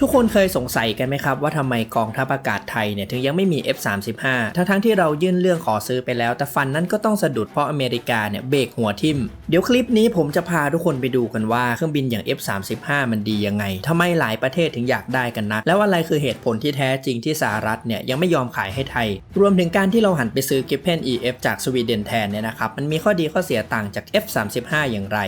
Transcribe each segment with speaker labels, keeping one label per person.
Speaker 1: ทุกคนเคยสงสัยกันไหมครับว่าทำไมกองทัพอากาศไทยเนี่ยถึงยังไม่มี F35 ทั้งทั้งที่เรายื่นเรื่องขอซื้อไปแล้ว แต่ฟันนั้นก็ต้องสะดุดเพราะอเมริกาเนี่ยเบรกหัวทิ่ม เดี๋ยวคลิปนี้ผมจะพาทุกคนไปดูกันว่าเครื่องบินอย่าง F35 มันดียังไงทำไมหลายประเทศถึงอยากได้กันนะแล้วอะไรคือเหตุผลที่แท้จริงที่สหรัฐเนี่ยยังไม่ยอมขายให้ไทย รวมถึงการที่เราหันไปซื้อ Gripen EF จากสวีเดนแทนเนี่ยนะครับมันมีข้อดีข้อเสียต่างจาก F35 อย่างไร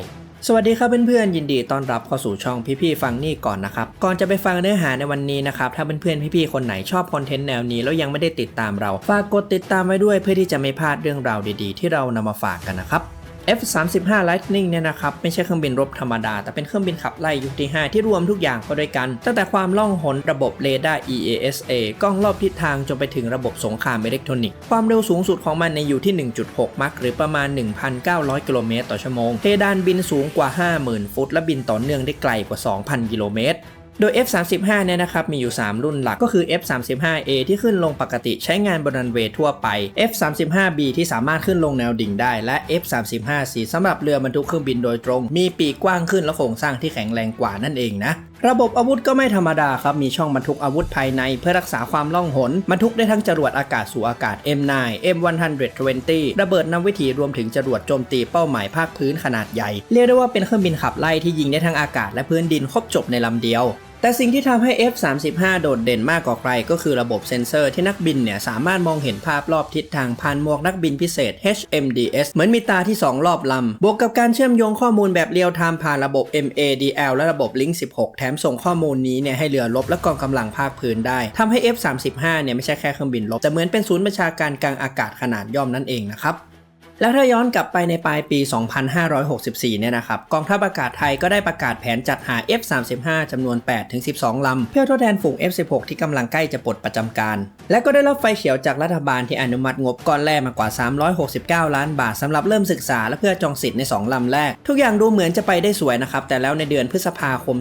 Speaker 1: สวัสดีครับเพื่อนๆยินดีต้อนรับเข้าสู่ช่องพี่ๆฟังนี่ก่อนนะครับ ก่อนจะไปฟังเนื้อหาในวันนี้นะครับ ถ้าเพื่อนๆพี่ๆคนไหนชอบคอนเทนต์แนวนี้แล้วยังไม่ได้ติดตามเรา ฝากกดติดตามไว้ด้วยเพื่อที่จะไม่พลาดเรื่องราวดีๆ ที่เรานำมาฝากกันนะครับ F35 Lightning เนี่ยนะครับไม่ใช่เครื่องบินรบธรรมดา แต่เป็นเครื่องบินขับไล่ยุคที่ 5 ที่รวมทุกอย่างเข้าด้วยกัน ตั้งแต่ความล่องหนระบบเรดาร์ EASA กล้องรอบทิศทางจนไปถึงระบบสงครามอิเล็กทรอนิกส์ความเร็วสูงสุดของมันในอยู่ที่ 1.6 มัคหรือประมาณ 1,900 กิโลเมตรต่อชั่วโมงเพดานบินสูงกว่า 50,000 ฟุต และบินต่อเนื่องได้ไกลกว่า 2,000 กิโลเมตร โดย F35 เนี่ยนะครับมีอยู่ 3 รุ่นหลักก็คือ F35A ที่ขึ้นลงปกติใช้งานบนรันเวย์ทั่วไป F35B ที่สามารถขึ้นลงแนวดิ่งได้และ F35C สำหรับเรือบรรทุกเครื่องบินโดยตรง มีปีกกว้างขึ้นและโครงสร้างที่แข็งแรงกว่านั่นเองนะระบบอาวุธก็ไม่ธรรมดาครับ มีช่องบรรทุกอาวุธภายในเพื่อรักษาความล่องหนบรรทุกได้ทั้งจรวดอากาศสู่อากาศ M9 M120 ระเบิดนำวิถีรวมถึงจรวดโจมตีเป้าหมายภาคพื้นขนาดใหญ่ เรียกได้ว่าเป็นเครื่องบินขับไล่ที่ยิงได้ทั้งอากาศและพื้นดินครบจบในลำเดียว แต่สิ่งที่ทำให้ F35 โดดเด่นมากกว่าใครก็คือระบบเซ็นเซอร์ที่นักบินเนี่ยสามารถมองเห็นภาพรอบทิศทางผ่านหมวกนักบินพิเศษ HMDS เหมือนมีตาที่ 2 รอบลำ บวกกับการเชื่อมโยงข้อมูลแบบเรียลไทม์ผ่านระบบ MADL และระบบ Link 16 แถมส่งข้อมูลนี้เนี่ยให้เรือรบและกองกำลังภาคพื้นได้ทำให้ F35 เนี่ยไม่ใช่แค่เครื่องบินรบแต่เหมือนเป็นศูนย์บัญชาการกลางอากาศขนาดย่อมนั่นเองนะครับ แล้วถ้าย้อนกลับไปในปลายปี 2564 เนี่ยนะครับ กองทัพอากาศไทยก็ได้ประกาศแผนจัดหา F35 จำนวน 8-12 ลำ เพื่อทดแทนฝูง F16 ที่กำลังใกล้จะปลดประจำการ และก็ได้รับไฟเขียวจากรัฐบาลที่อนุมัติงบก้อนแรกมากว่า 369 ล้านบาทสำหรับเริ่มศึกษาและเพื่อจองสิทธิ์ใน 2 ลำแรก ทุกอย่างดูเหมือนจะไปได้สวยนะครับ แต่แล้วในเดือนพฤษภาคม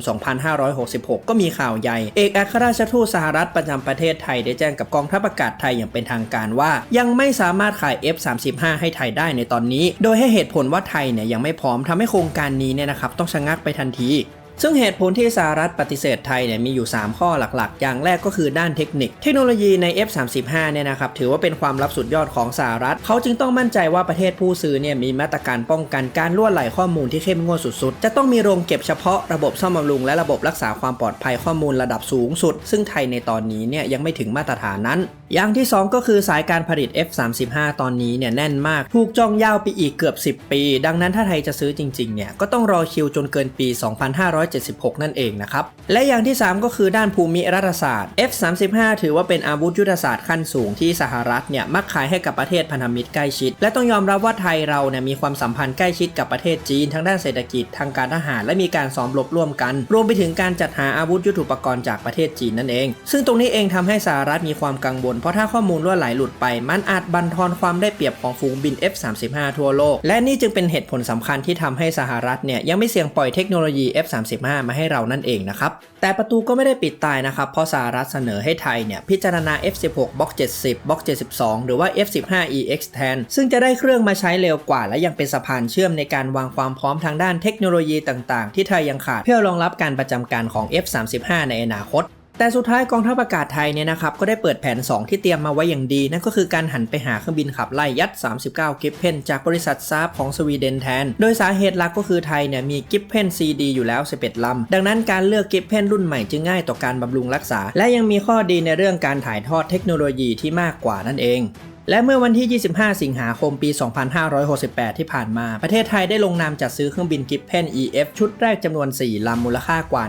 Speaker 1: 2566 ก็มีข่าวใหญ่ เอกอัครราชทูตสหรัฐประจำประเทศไทยได้แจ้งกับกองทัพอากาศไทยอย่างเป็นทางการว่า ยังไม่สามารถขาย F35 ให้ไทยได้ในตอนนี้ โดยให้เหตุผลว่าไทยเนี่ยยังไม่พร้อมทำให้โครงการนี้เนี่ยนะครับต้องชะงักไปทันทีซึ่งเหตุผลที่สหรัฐปฏิเสธไทยเนี่ยมีอยู่ 3 ข้อหลักๆ อย่างแรกก็คือด้านเทคนิค เทคโนโลยีใน F35 เนี่ยนะครับถือว่าเป็นความลับสุดยอดของสหรัฐ เขาจึงต้องมั่นใจว่าประเทศผู้ซื้อเนี่ยมีมาตรการป้องกันการล่วไหลข้อมูลที่เข้มงวดสุดๆ จะต้องมีโรงเก็บเฉพาะระบบซ่อมบำรุงและระบบรักษาความปลอดภัยข้อมูลระดับสูงสุด ซึ่งไทยในตอนนี้เนี่ยยังไม่ถึงมาตรฐานนั้นอย่างที่ 2 ก็คือสายการผลิต F35 ตอนนี้เนี่ยแน่นมาก ถูกจองยาวไปอีกเกือบ 10 ปี ดังนั้นถ้าไทยจะซื้อจริงๆเนี่ยก็ต้องรอคิวจนเกินปี 2576 นั่นเองนะครับ และอย่างที่ 3 ก็คือด้านภูมิรัฐศาสตร์ F35 ถือว่าเป็นอาวุธยุทธศาสตร์ขั้นสูงที่สหรัฐเนี่ยมักขายให้กับประเทศพันธมิตรใกล้ชิด และต้องยอมรับว่าไทยเราเนี่ยมีความสัมพันธ์ใกล้ชิดกับประเทศจีนทั้งด้านเศรษฐกิจทางการทหาร และมีการซ้อมรบร่วมกัน รวมไปถึงการจัดหาอาวุธยุทโธปกรณ์จากประเทศจีนนั่นเอง ซึ่งตรงนี้เองทำให้สหรัฐมีความกังวลเพราะถ้าข้อมูลรั่วไหลหลุดไป มันอาจบั่นทอนความได้เปรียบของฝูงบิน F35 ทั่วโลก และนี่จึงเป็นเหตุผลสำคัญที่ทำให้สหรัฐเนี่ยยังไม่เสี่ยงปล่อยเทคโนโลยี F35 มาให้เรานั่นเองนะครับ แต่ประตูก็ไม่ได้ปิดตายนะครับ เพราะสหรัฐเสนอให้ไทยเนี่ยพิจารณา F16 บล็อก70บล็อก72 หรือว่า F15EX แทน ซึ่งจะได้เครื่องมาใช้เร็วกว่า และยังเป็นสะพานเชื่อมในการวางความพร้อมทางด้านเทคโนโลยีต่าง ๆ ที่ไทยยังขาดเพื่อรองรับการประจำการของ F35 ในอนาคต แต่สุดท้ายกองทัพอากาศไทยเนี่ยนะครับก็ได้เปิดแผน 2 ที่เตรียมมาไว้อย่างดี นั่นก็คือการหันไปหาเครื่องบินขับไล่ยัด 39 กิฟเพนจากบริษัทซาบของสวีเดนแทน โดยสาเหตุหลักก็คือไทยเนี่ยมีกิฟเพนซีดีอยู่แล้ว 11 ลำ ดังนั้นการเลือกกิฟเพนรุ่นใหม่จึงง่ายต่อการบำรุงรักษา และยังมีข้อดีในเรื่องการถ่ายทอดเทคโนโลยีที่มากกว่านั่นเอง และเมื่อวันที่ 25 สิงหาคมปี 2568 ที่ผ่านมา ประเทศไทยได้ลงนามจัดซื้อเครื่องบินกิฟเพน EF ชุดแรกจำนวน 4 ลำมูลค่ากว่า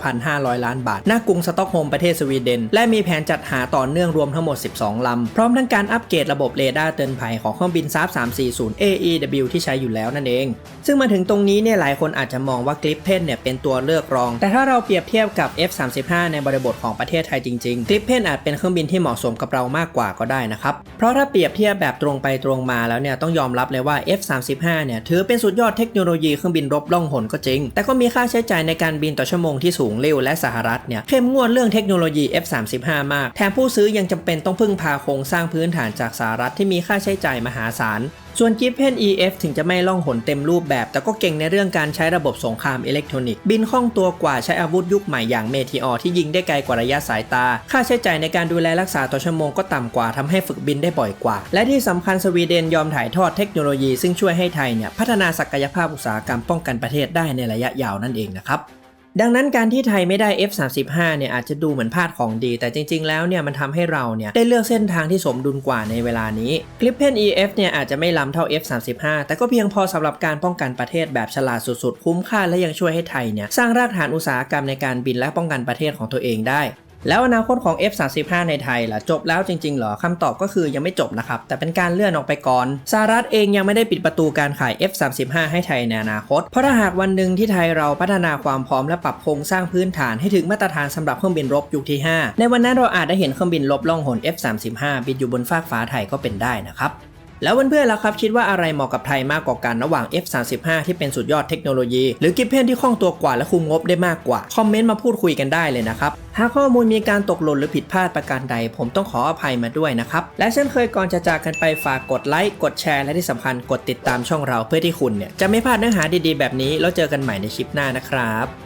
Speaker 1: 19,500 ล้านบาท ณ กรุงสต็อกโฮมประเทศสวีเดน และมีแผนจัดหาต่อเนื่องรวมทั้งหมด 12 ลำ พร้อมทั้งการอัปเกรดระบบเรดาร์เตือนภัยของเครื่องบินซาบ340 AEW ที่ใช้อยู่แล้วนั่นเอง ซึ่งมาถึงตรงนี้เนี่ยหลายคนอาจจะมองว่ากริปเพนเนี่ยเป็นตัวเลือกรอง แต่ถ้าเราเปรียบเทียบกับ F35 ในบริบทของประเทศไทยจริงๆกริปเพนอาจเป็นเครื่องบินที่เหมาะสมกับเรามากกว่าก็ได้นะครับเพราะถ้าเปรียบเทียบแบบตรงไปตรงมาแล้วเนี่ยต้องยอมรับเลยว่า F35 เนี่ยถือเป็นสุดยอดเทคโนโลยีเครื่องบินรบล่องหนก็จริง แต่ก็มีค่าใช้จ่ายในการบินต่อชั่วโมงที่สูงเร็วและสหรัฐเนี่ยเข้มงวดเรื่องเทคโนโลยี F35 มาก แถมผู้ซื้อยังจำเป็นต้องพึ่งพาโครงสร้างพื้นฐานจากสหรัฐที่มีค่าใช้จ่ายมหาศาล ส่วน Giffen EF ถึงจะไม่ล่องหนเต็มรูปแบบ แต่ก็เก่งในเรื่องการใช้ระบบสงครามอิเล็กทรอนิกส์ บินคล่องตัวกว่าใช้อาวุธยุคใหม่อย่างเมทีออที่ยิงได้ไกลกว่าระยะสายตา ค่าใช้จ่ายในการดูแลรักษาต่อชั่วโมงก็ต่ำกว่าทำให้ฝึกบินได้บ่อยกว่า และที่สำคัญสวีเดนยอมถ่ายทอดเทคโนโลยีซึ่งช่วยให้ไทยเนี่ยพัฒนาศักยภาพอุตสาหกรรมป้องกันประเทศได้ในระยะยาวนั่นเองนะครับ ดังนั้นการที่ไทยไม่ได้ F35 เนี่ยอาจจะดูเหมือนพลาดของดี แต่จริง ๆ แล้วเนี่ยมันทำให้เราเนี่ยได้เลือกเส้นทางที่สมดุลกว่าในเวลานี้ Gripen EF เนี่ยอาจจะไม่ล้ำเท่า F35 แต่ก็เพียงพอสำหรับการป้องกันประเทศแบบฉลาดสุดๆ คุ้มค่าและยังช่วยให้ไทยเนี่ยสร้างรากฐานอุตสาหกรรมในการบินและป้องกันประเทศของตัวเองได้ แล้วอนาคตของ F35 ในไทยล่ะจบแล้วจริงๆเหรอคำตอบก็คือยังไม่จบนะครับ แต่เป็นการเลื่อนออกไปก่อนสหรัฐเองยังไม่ได้ปิดประตูการขาย F35 ให้ไทยในอนาคต เพราะถ้าหากวันหนึ่งที่ไทยเราพัฒนาความพร้อมและปรับโครงสร้างพื้นฐานให้ถึงมาตรฐานสำหรับเครื่องบินรบยุคที่ 5 ในวันนั้นเราอาจได้เห็นเครื่องบินรบล่องหน F35 บินอยู่บนฟากฟ้าไทยก็เป็นได้นะครับ แล้วเพื่อนๆล่ะครับคิดว่าอะไรเหมาะกับไทยมากกว่ากันระหว่าง F35 ที่เป็นสุดยอดเทคโนโลยี หรือกิฟเพนที่คล่องตัวกว่าและคุมงบได้มากกว่า คอมเมนต์มาพูดคุยกันได้เลยนะครับ หากข้อมูลมีการตกหล่นหรือผิดพลาดประการใด ผมต้องขออภัยมาด้วยนะครับ และเช่นเคยก่อนจะจากกันไปฝากกดไลค์กดแชร์และที่สำคัญกดติดตามช่องเราเพื่อที่คุณเนี่ยจะไม่พลาดเนื้อหาดีๆแบบนี้แล้วเจอกันใหม่ในคลิปหน้านะครับ